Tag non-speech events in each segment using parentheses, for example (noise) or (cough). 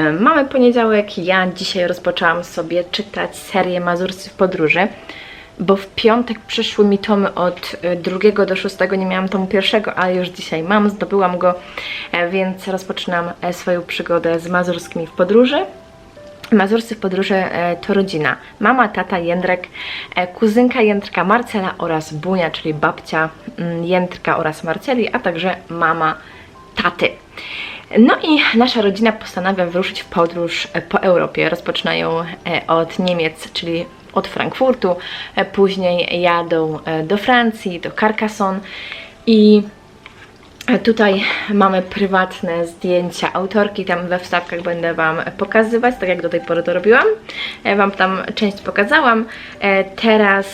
E, Mamy poniedziałek, ja dzisiaj rozpoczęłam sobie czytać serię Mazurscy w podróży, bo w piątek przyszły mi tomy od e, drugiego do szóstego, nie miałam tomu pierwszego, ale już dzisiaj mam, zdobyłam go, e, więc rozpoczynam swoją przygodę z Mazurskimi w podróży. Mazurscy w podróży to rodzina. Mama, tata, Jędrek, kuzynka Jędrka Marcela oraz Bunia, czyli babcia mm, Jędrka oraz Marceli, a także mama taty. No i nasza rodzina postanawia wyruszyć w podróż e, po Europie. Rozpoczynają e, od Niemiec, czyli od Frankfurtu, e, później jadą do Francji, do Carcassonne i Tutaj mamy prywatne zdjęcia autorki, tam we wstawkach będę Wam pokazywać, tak jak do tej pory to robiłam. Wam tam część pokazałam. Teraz,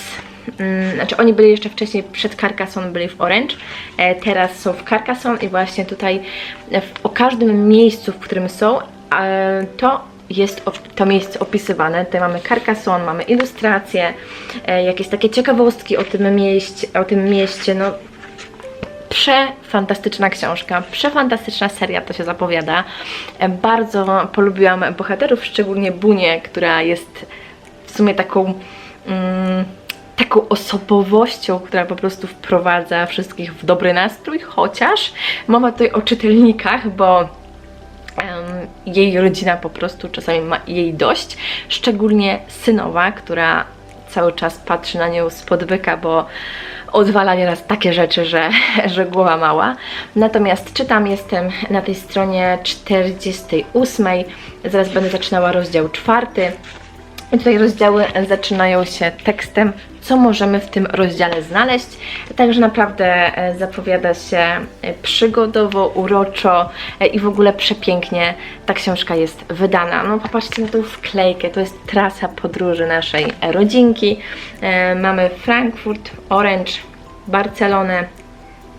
znaczy oni byli jeszcze wcześniej przed Carcassonne, byli w Orange, E, teraz są w Carcassonne i właśnie tutaj e, w, o każdym miejscu, w którym są, e, to jest to miejsce opisywane. Tutaj mamy Carcassonne, mamy ilustracje, jakieś takie ciekawostki o tym mieście, o tym mieście, no Przefantastyczna książka, przefantastyczna seria to się zapowiada. Bardzo polubiłam bohaterów, szczególnie Bunię, która jest w sumie taką mm, taką osobowością, która po prostu wprowadza wszystkich w dobry nastrój, chociaż mowa tutaj o czytelnikach, bo jej rodzina po prostu czasami ma jej dość, szczególnie synowa, która cały czas patrzy na nią spod byka, bo odwala nieraz takie rzeczy, że, (laughs) że głowa mała. Natomiast czytam, jestem na tej stronie 48, zaraz będę zaczynała rozdział czwarty. I tutaj rozdziały zaczynają się tekstem, co możemy w tym rozdziale znaleźć. Także naprawdę e, zapowiada się e, przygodowo, uroczo e, i w ogóle przepięknie ta książka jest wydana. No popatrzcie na tą wklejkę, to jest trasa podróży naszej rodzinki. Mamy Frankfurt, Orange, Barcelonę,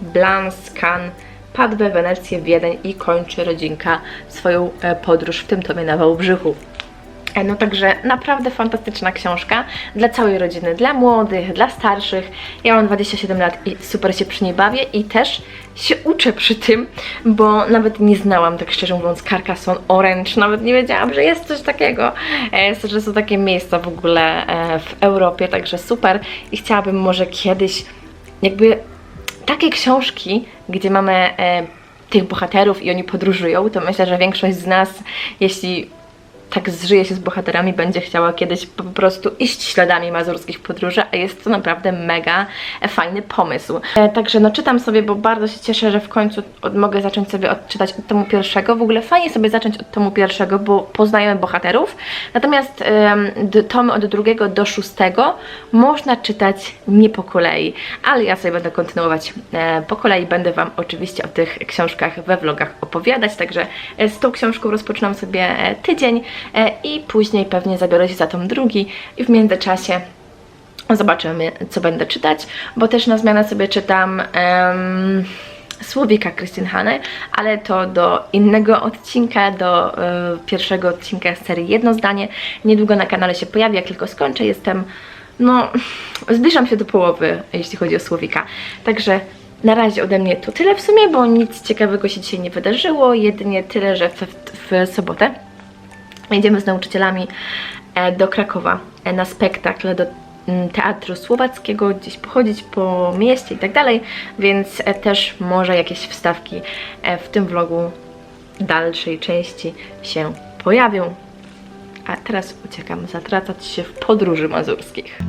Blans, Cannes, Padwę, Wenecję, Wiedeń i kończy rodzinka swoją podróż w tym tomie na Wałbrzychu. E, No także naprawdę fantastyczna książka dla całej rodziny, dla młodych, dla starszych. Ja mam 27 lat i super się przy niej bawię i też się uczę przy tym, bo nawet nie znałam, tak szczerze mówiąc, Carcassonne Orange, nawet nie wiedziałam, że jest coś takiego, e, że są takie miejsca w ogóle e, w Europie, także super. I chciałabym może kiedyś jakby takie książki, gdzie mamy tych bohaterów i oni podróżują, to myślę, że większość z nas, jeśli tak zżyje się z bohaterami, będzie chciała kiedyś po prostu iść śladami mazurskich podróży, a jest to naprawdę mega fajny pomysł. E, także no czytam sobie, bo bardzo się cieszę, że w końcu od, mogę zacząć sobie odczytać od tomu pierwszego. W ogóle fajnie sobie zacząć od tomu pierwszego, bo poznajemy bohaterów. Natomiast tomy od drugiego do szóstego można czytać nie po kolei, ale ja sobie będę kontynuować e, po kolei. Będę Wam oczywiście o tych książkach we vlogach opowiadać, także e, z tą książką rozpoczynam sobie e, tydzień i później pewnie zabiorę się za tom drugi i w międzyczasie zobaczymy, co będę czytać, bo też na zmianę sobie czytam em, Słowika Christine Hanne, ale to do innego odcinka, do e, pierwszego odcinka serii Jedno zdanie. Niedługo na kanale się pojawi, jak tylko skończę. Jestem, no, zbliżam się do połowy, jeśli chodzi o Słowika. Także na razie ode mnie to tyle w sumie, bo nic ciekawego się dzisiaj nie wydarzyło, jedynie tyle, że w, w sobotę Jedziemy z nauczycielami e, do Krakowa e, na spektakl do mm, teatru słowackiego, gdzieś pochodzić po mieście i tak dalej, więc e, też może jakieś wstawki w tym vlogu dalszej części się pojawią. A teraz uciekam zatracać się w podróży mazurskich.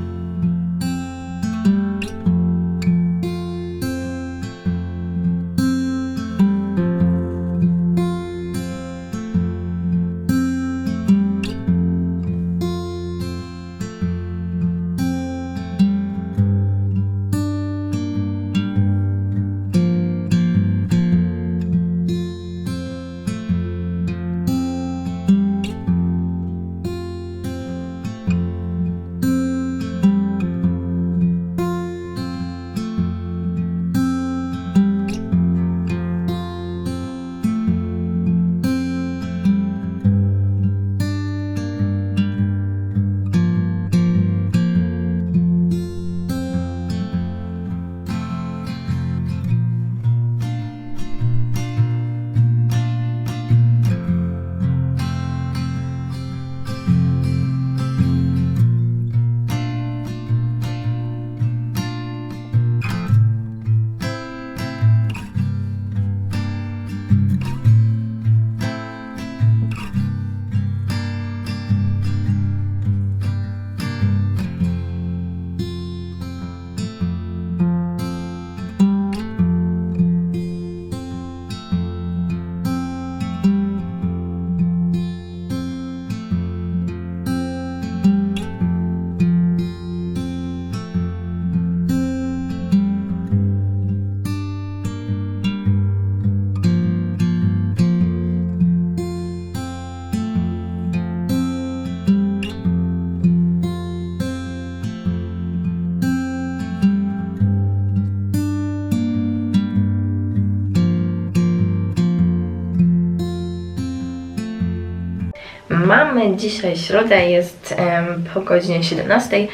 Dzisiaj środę, jest em, po godzinie 17.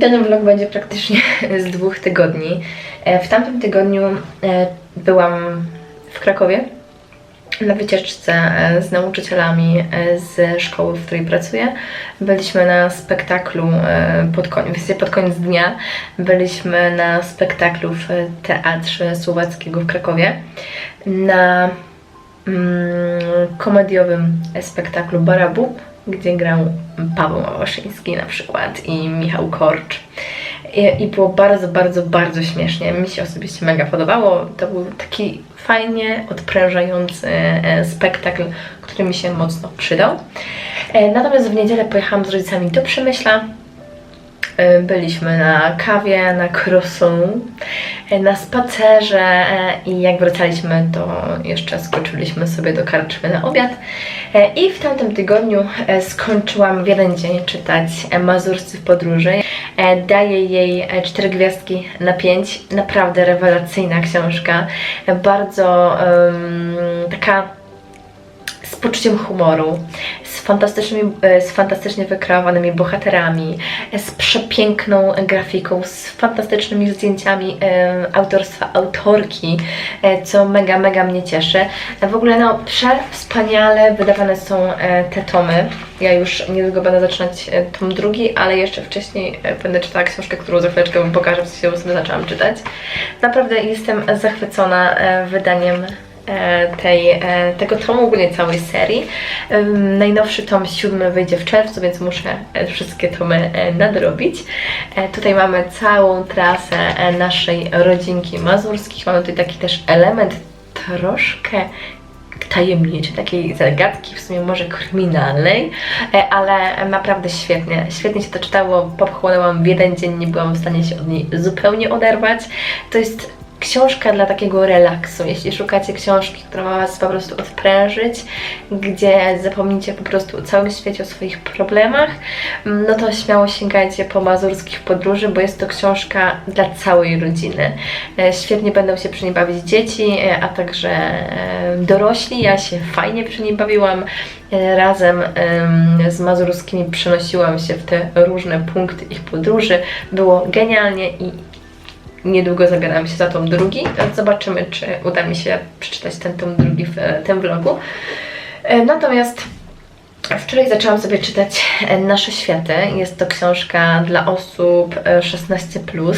Ten vlog będzie praktycznie (laughs) z dwóch tygodni. E, w tamtym tygodniu e, byłam w Krakowie na wycieczce e, z nauczycielami z szkoły, w której pracuję. Byliśmy na spektaklu pod koniec, pod koniec dnia. Byliśmy na spektaklu w Teatrze Słowackiego w Krakowie. Na komediowym spektaklu Barabub, gdzie grał Paweł Małaszyński na przykład i Michał Korcz. I, I było bardzo, bardzo, bardzo śmiesznie. Mi się osobiście mega podobało. To był taki fajnie odprężający e, spektakl, który mi się mocno przydał. E, Natomiast w niedzielę pojechałam z rodzicami do Przemyśla. E, Byliśmy na kawie, na croissant, e, na spacerze e, i jak wracaliśmy, to jeszcze skoczyliśmy sobie do karczmy na obiad. I w tamtym tygodniu skończyłam w jeden dzień czytać Mazurscy w podróży. Daję jej cztery gwiazdki na pięć. Naprawdę rewelacyjna książka. Bardzo em, taka poczuciem humoru, z, fantastycznymi, e, z fantastycznie wykreowanymi bohaterami, z przepiękną grafiką, z fantastycznymi zdjęciami e, autorstwa autorki, e, co mega, mega mnie cieszy. W ogóle no, przewspaniale wydawane są te tomy. Ja już niedługo będę zaczynać tom drugi, ale jeszcze wcześniej będę czytała książkę, którą za chwileczkę Wam pokażę, sensie ją sobie zaczęłam czytać. Naprawdę jestem zachwycona wydaniem tej, e, tego tomu, ogólnie całej serii. Najnowszy tom siódmy wyjdzie w czerwcu, więc muszę e, wszystkie tomy e, nadrobić. E, Tutaj mamy całą trasę e, naszej rodzinki mazurskich. Mamy tutaj taki też element troszkę tajemniczy, takiej zagadki, w sumie może kryminalnej, e, ale naprawdę świetnie. Świetnie się to czytało, popchłonęłam w jeden dzień, nie byłam w stanie się od niej zupełnie oderwać. To jest książka dla takiego relaksu. Jeśli szukacie książki, która ma Was po prostu odprężyć, gdzie zapomnicie po prostu o całym świecie, o swoich problemach, mm, no to śmiało sięgajcie po Mazurskich Podróży, bo jest to książka dla całej rodziny. E, Świetnie będą się przy niej bawić dzieci, e, a także e, dorośli. Ja się fajnie przy niej bawiłam. Razem em, z Mazurskimi przenosiłam się w te różne punkty ich podróży. Było genialnie i niedługo zabieram się za tom drugi, więc zobaczymy, czy uda mi się przeczytać ten tom drugi w e, tym vlogu. E, Natomiast wczoraj zaczęłam sobie czytać e, Nasze Światy. Jest to książka dla osób e, 16+,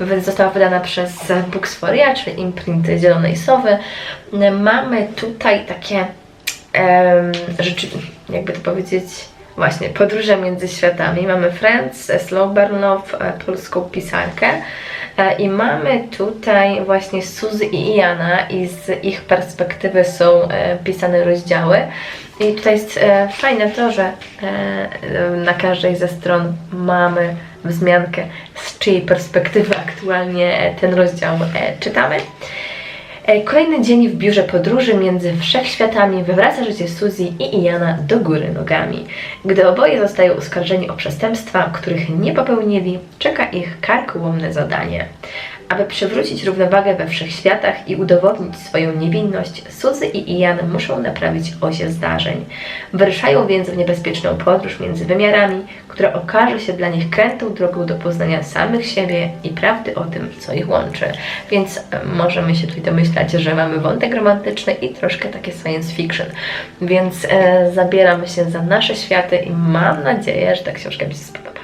więc została wydana przez Books4Ja, czyli imprint Zielonej Sowy. E, Mamy tutaj takie em, rzeczy, jakby to powiedzieć, właśnie podróże między światami. Mamy Friends, Slow e, polską pisarkę. E, I mamy tutaj właśnie Suzy i Iana i z ich perspektywy są e, pisane rozdziały. I tutaj jest e, fajne to, że na każdej ze stron mamy wzmiankę, z czyjej perspektywy aktualnie ten rozdział czytamy. E, Kolejny dzień w biurze podróży między wszechświatami wywraca życie Suzy i Iana do góry nogami. Gdy oboje zostają oskarżeni o przestępstwa, których nie popełnili, czeka ich karkołomne zadanie. Aby przywrócić równowagę we wszechświatach i udowodnić swoją niewinność, Suzy i Ian muszą naprawić osie zdarzeń. Wyruszają więc w niebezpieczną podróż między wymiarami, która okaże się dla nich krętą drogą do poznania samych siebie i prawdy o tym, co ich łączy. Więc e, możemy się tutaj domyślać, że mamy wątek romantyczny i troszkę takie science fiction. Więc e, zabieramy się za nasze światy i mam nadzieję, że ta książka mi się spodoba.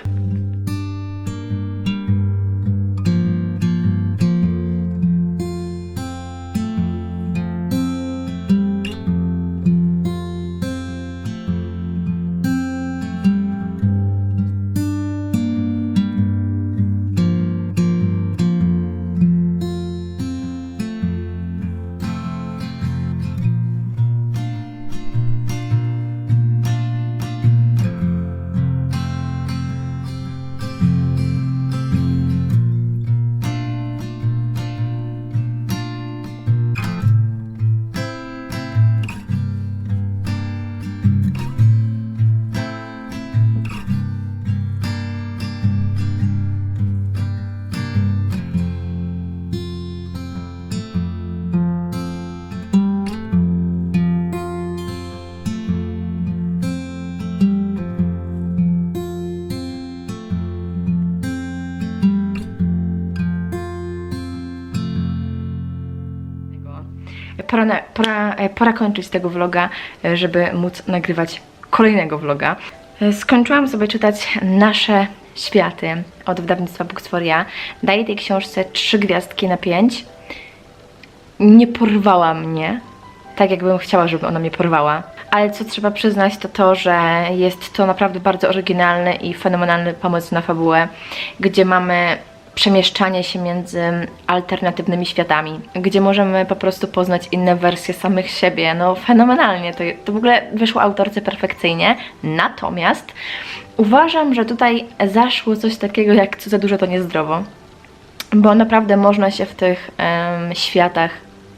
Pora, na, pora, e, pora kończyć tego vloga, e, żeby móc nagrywać kolejnego vloga. E, Skończyłam sobie czytać Nasze Światy od wydawnictwa Books for Ja. Daję tej książce trzy gwiazdki na pięć. Nie porwała mnie, tak jakbym chciała, żeby ona mnie porwała. Ale co trzeba przyznać, to to, że jest to naprawdę bardzo oryginalny i fenomenalny pomysł na fabułę, gdzie mamy przemieszczanie się między alternatywnymi światami, gdzie możemy po prostu poznać inne wersje samych siebie. No fenomenalnie, to, to w ogóle wyszło autorce perfekcyjnie. Natomiast uważam, że tutaj zaszło coś takiego jak co za dużo to niezdrowo, bo naprawdę można się w tych em, światach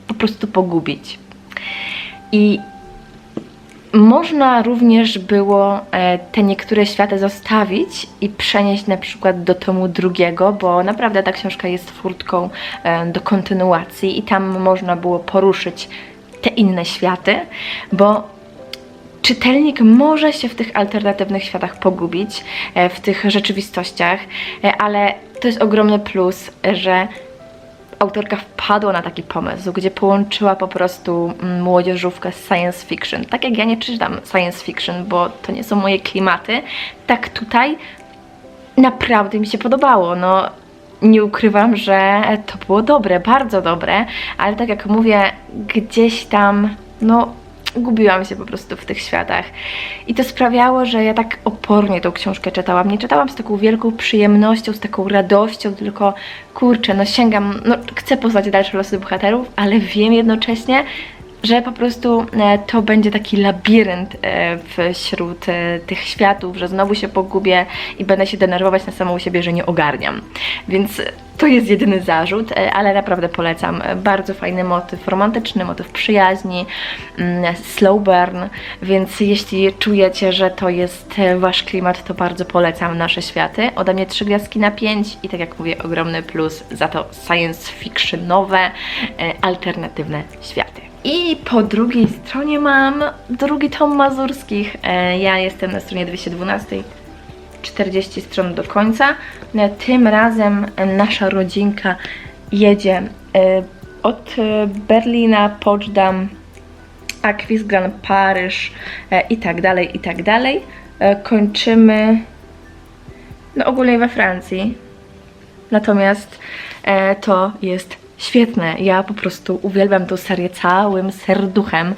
po prostu pogubić. I można również było e, te niektóre światy zostawić i przenieść na przykład do tomu drugiego, bo naprawdę ta książka jest furtką e, do kontynuacji i tam można było poruszyć te inne światy, bo czytelnik może się w tych alternatywnych światach pogubić, e, w tych rzeczywistościach, ale to jest ogromny plus, że autorka wpadła na taki pomysł, gdzie połączyła po prostu mm, młodzieżówkę z science fiction. Tak jak ja nie czytam science fiction, bo to nie są moje klimaty, tak tutaj naprawdę mi się podobało. No, nie ukrywam, że to było dobre, bardzo dobre, ale tak jak mówię, gdzieś tam, no, gubiłam się po prostu w tych światach. I to sprawiało, że ja tak opornie tą książkę czytałam. Nie czytałam z taką wielką przyjemnością, z taką radością, tylko kurczę, no sięgam, no chcę poznać dalsze losy bohaterów, ale wiem jednocześnie, że po prostu e, to będzie taki labirynt e, wśród e, tych światów, że znowu się pogubię i będę się denerwować na samą siebie, że nie ogarniam. Więc to jest jedyny zarzut, ale naprawdę polecam. Bardzo fajny motyw romantyczny, motyw przyjaźni, mm, slow burn, więc jeśli czujecie, że to jest wasz klimat, to bardzo polecam nasze światy. Ode mnie trzy gwiazdki na pięć i tak jak mówię, ogromny plus za to science fictionowe, alternatywne światy. I po drugiej stronie mam drugi tom Mazurskich. E, Ja jestem na stronie 212. 40 stron do końca. E, Tym razem nasza rodzinka jedzie e, od e, Berlina, Poczdam, Aquisgrán, Paryż i tak dalej, i tak dalej. Kończymy no ogólnie we Francji. Natomiast to jest świetne. Ja po prostu uwielbiam tą serię całym serduchem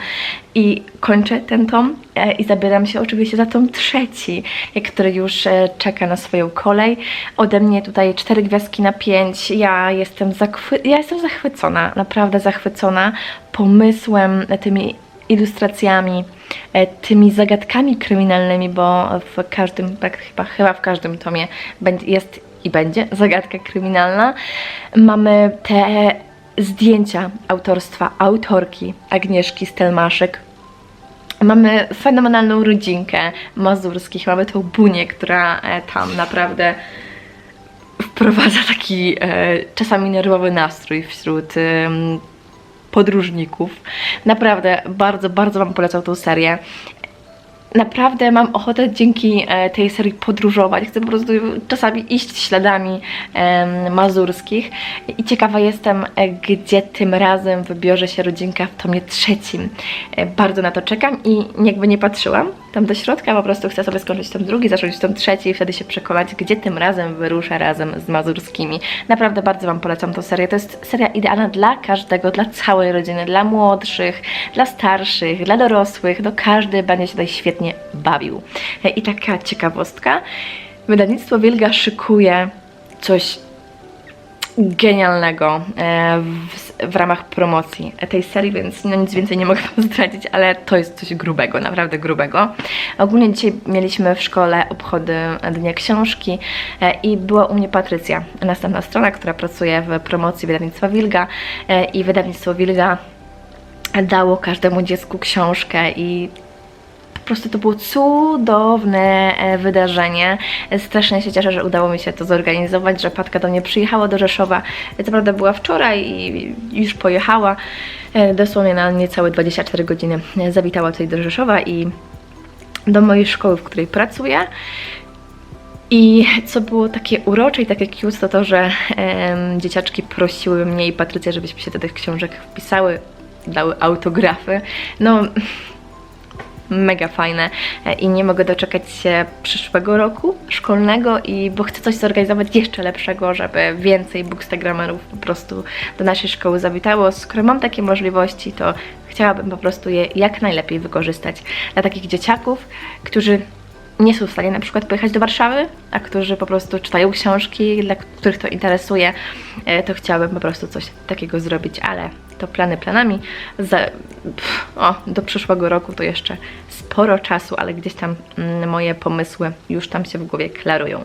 i kończę ten tom e, i zabieram się oczywiście za tom trzeci, e, który już e, czeka na swoją kolej. Ode mnie tutaj cztery gwiazdki na pięć. Ja jestem, ja jestem zachwycona, naprawdę zachwycona pomysłem, tymi ilustracjami, tymi zagadkami kryminalnymi, bo w każdym, tak chyba, chyba w każdym tomie jest i będzie zagadka kryminalna. Mamy te zdjęcia autorstwa autorki Agnieszki Stelmaszek. Mamy fenomenalną rodzinkę mazurskich, mamy tą Bunię, która e, tam naprawdę wprowadza taki e, czasami nerwowy nastrój wśród em, podróżników. Naprawdę bardzo, bardzo Wam polecam tą serię. Naprawdę mam ochotę dzięki e, tej serii podróżować. Chcę po prostu czasami iść śladami mazurskich. I ciekawa jestem, e, gdzie tym razem wybiorze się rodzinka w tomie trzecim. E, bardzo na to czekam i jakby nie patrzyłam tam do środka, po prostu chcę sobie skończyć tom drugi, zacząć tom trzeci i wtedy się przekonać, gdzie tym razem wyruszę razem z mazurskimi. Naprawdę bardzo Wam polecam tą serię. To jest seria idealna dla każdego, dla całej rodziny, dla młodszych, dla starszych, dla dorosłych. No każdy będzie się tutaj świetnie bawił. I taka ciekawostka. Wydawnictwo Wilga szykuje coś genialnego e, w, w ramach promocji tej serii, więc no nic więcej nie mogę Wam zdradzić, ale to jest coś grubego, naprawdę grubego. Ogólnie dzisiaj mieliśmy w szkole obchody Dnia Książki e, i była u mnie Patrycja, następna strona, która pracuje w promocji wydawnictwa Wilga e, i wydawnictwo Wilga dało każdemu dziecku książkę i po prostu to było cudowne e, wydarzenie. E, Strasznie się cieszę, że udało mi się to zorganizować, że Patka do mnie przyjechała do Rzeszowa. E, Co prawda była wczoraj i już pojechała, e, dosłownie na niecałe 24 godziny e, zawitała tutaj do Rzeszowa i do mojej szkoły, w której pracuję. I co było takie urocze i takie cute, to to, że em, dzieciaczki prosiły mnie i Patrycję, żebyśmy się do tych książek wpisały. dały autografy. No, mega fajne E, i nie mogę doczekać się przyszłego roku szkolnego i bo chcę coś zorganizować jeszcze lepszego, żeby więcej bookstagramerów po prostu do naszej szkoły zawitało. Skoro mam takie możliwości, to chciałabym po prostu je jak najlepiej wykorzystać dla takich dzieciaków, którzy nie są w stanie na przykład pojechać do Warszawy, a którzy po prostu czytają książki, dla których to interesuje, e, to chciałabym po prostu coś takiego zrobić, ale to plany planami. Za, pff, o, do przyszłego roku to jeszcze sporo czasu, ale gdzieś tam mm, moje pomysły już tam się w głowie klarują.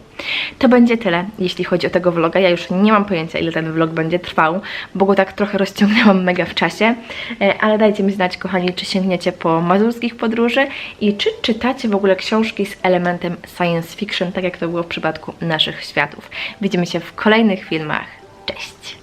To będzie tyle, jeśli chodzi o tego vloga. Ja już nie mam pojęcia, ile ten vlog będzie trwał, bo go tak trochę rozciągnęłam mega w czasie, E, ale dajcie mi znać, kochani, czy sięgniecie po mazurskich podróży i czy czytacie w ogóle książki z elementem science fiction, tak jak to było w przypadku naszych światów. Widzimy się w kolejnych filmach. Cześć!